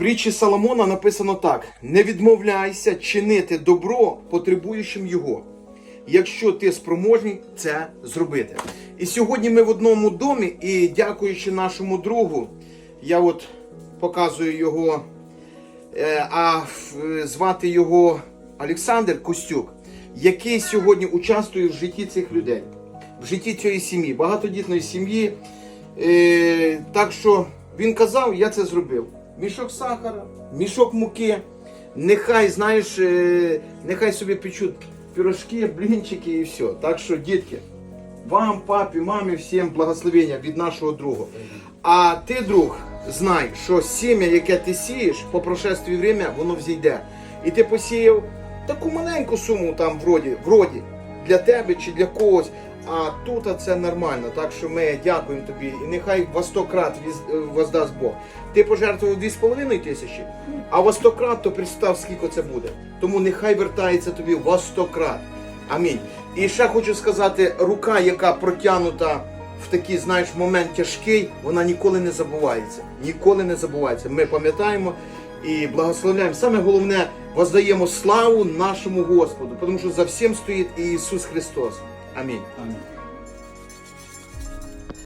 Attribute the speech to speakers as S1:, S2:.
S1: притчі Соломона написано так: не відмовляйся чинити добро потребуючим його, якщо ти спроможний це зробити. І сьогодні ми в одному домі, і дякуючи нашому другу, я от показую його, е, а звати його Олександр Костюк, який сьогодні участвує в житті цих людей, в житті цієї сім'ї, багатодітної сім'ї. Е, так що він казав, я це зробив. Мішок сахара, мішок муки. Нехай, знаєш, е, нехай собі печуть пірожки, блінчики і все. Так що, дітки, вам, папі, мамі, всім благословення від нашого друга. А ти, друг, знай, що сім'я, яке ти сієш, по прошестві время, воно взійде. І ти посіяв таку маленьку суму там вроді, вроді для тебе чи для когось. А тут це нормально. Так що ми дякуємо тобі. І нехай во сто крат віз- е, воздасть Бог. Ти пожертвував 2,5 тисячі, а во сто крат, то представ, скільки це буде. Тому нехай вертається тобі во сто крат. Амінь. І ще хочу сказати, рука, яка протягнута в такий, знаєш, момент тяжкий, вона ніколи не забувається. Ніколи не забувається. Ми пам'ятаємо і благословляємо. Саме головне, воздаємо славу нашому Господу, тому що за всім стоїть Ісус Христос. Амінь.
S2: Амінь.